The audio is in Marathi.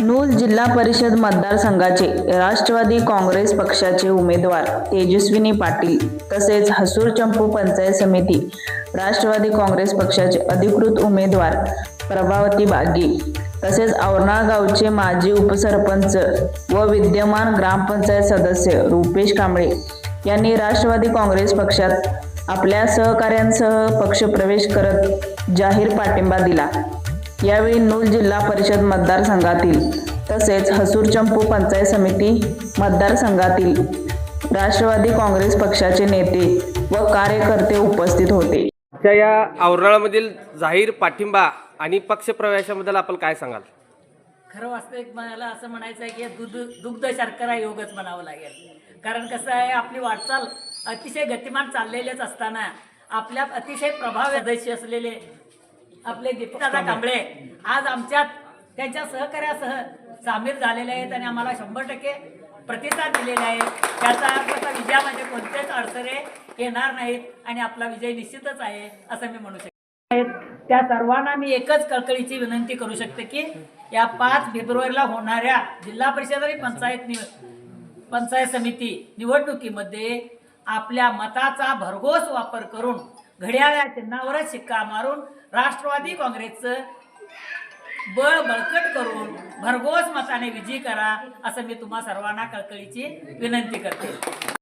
नूल जिल्हा परिषद मतदारसंघाचे राष्ट्रवादी काँग्रेस पक्षाचे उमेदवार तेजस्विनी पाटील तसेच हसूर चंपू पंचायत समिती राष्ट्रवादी काँग्रेस पक्षाचे अधिकृत उमेदवार प्रभावती बागी तसेच औरणा गावचे माजी उपसरपंच व विद्यमान ग्रामपंचायत सदस्य रुपेश कांबळे यांनी राष्ट्रवादी काँग्रेस पक्षात आपल्या सहकाऱ्यांसह पक्षप्रवेश करत जाहीर पाठिंबा दिला. यावेळी नूल जिल्हा परिषद मतदारसंघातील तसेच हसूर चंपू पंचायत समिती मतदारसंघातील राष्ट्रवादी काँग्रेस पक्षाचे नेते व कार्यकर्ते उपस्थित होते. त्या या आवरणामधील जाहीर पाठिंबा आणि पक्षप्रवेशाबद्दल आपण काय सांगाल? खरं वास्तविक मला असं म्हणायचं आहे की दूध दुग्ध शर्करा योगच म्हणावं लागेल. कारण कसं आहे आपली वाटचाल अतिशय गतिमान चाललेलेच असताना आपल्या अतिशय प्रभावी सदस्य असलेले आपले दीपदादा कांबळे. आज आमच्यात त्यांच्या सहकार्यासह सामील झालेले आहेत आणि आम्हाला शंभर टक्के प्रतिसाद दिलेले आहेत त्याचा अर्थ विजयामध्ये कोणतेच अडचणी येणार नाहीत आणि आपला विजय निश्चितच आहे असं मी म्हणू शकते. त्या सर्वांना मी एकच कळकळीची विनंती करू शकते की या पाच फेब्रुवारीला होणाऱ्या जिल्हा परिषद आणि पंचायत निव पंचायत समिती निवडणुकीमध्ये आपल्या मताचा भरघोस वापर करून घड्याळ चिन्हावरच शिक्का मारून राष्ट्रवादी काँग्रेसचं बळ बळकट करून भरघोस मताने विजयी करा असं मी तुम्हा सर्वांना कळकळीची विनंती करते.